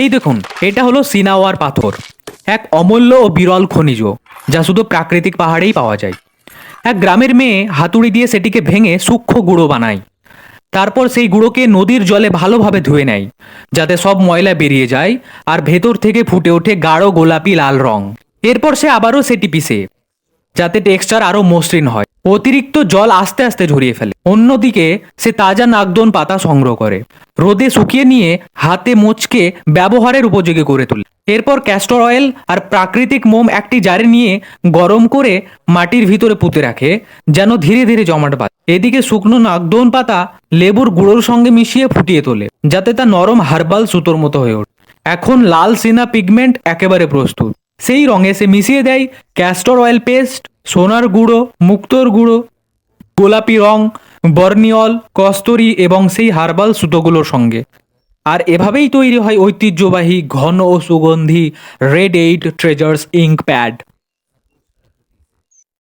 এই দেখুন, এটা হলো সিনাওয়ার পাথর, এক অমূল্য ও বিরল খনিজ যা শুধু প্রাকৃতিক পাহাড়েই পাওয়া যায়। এক গ্রামের মেয়ে হাতুড়ি দিয়ে সেটিকে ভেঙে সূক্ষ্ম গুঁড়ো বানায়। তারপর সেই গুঁড়োকে নদীর জলে ভালোভাবে ধুয়ে নেয়, যাতে সব ময়লা বেরিয়ে যায় আর ভেতর থেকে ফুটে ওঠে গাঢ় গোলাপি লাল রং। এরপর সে আবারও সেটি পিষে, যাতে টেক্সচার আরও মসৃণ হয়। অতিরিক্ত জল আস্তে আস্তে ঝরিয়ে ফেলে। অন্যদিকে সে তাজা নাগদন পাতা সংগ্রহ করে। রোদে শুকিয়ে নিয়ে হাতে মোচকে ব্যবহারের উপযোগী করে তোলে। এরপর ক্যাস্টর অয়েল আর প্রাকৃতিক মোম একটি জারে নিয়ে গরম করে মাটির ভিতরে পুঁতে রাখে, যেন ধীরে ধীরে জমাট বাঁধে। এদিকে শুকনো নাগদন পাতা লেবুর গুঁড়োর সঙ্গে মিশিয়ে ফুটিয়ে তোলে, যাতে তা নরম হার্বাল সুতোর মতো হয়ে ওঠে। এখন লাল সিনা পিগমেন্ট একেবারে প্রস্তুত। সেই রঙে সে মিশিয়ে দেয় ক্যাস্টর অয়েল পেস্ট সোনার গুঁড়ো, মুক্তোর গুঁড়ো, গোলাপি রং, বর্নিয়ল, কস্তরি এবং সেই হার্বাল সুতোগুলোর সঙ্গে। আর এভাবেই তৈরি হয় ঐতিহ্যবাহী ঘন ও সুগন্ধি red eight treasures ink pad.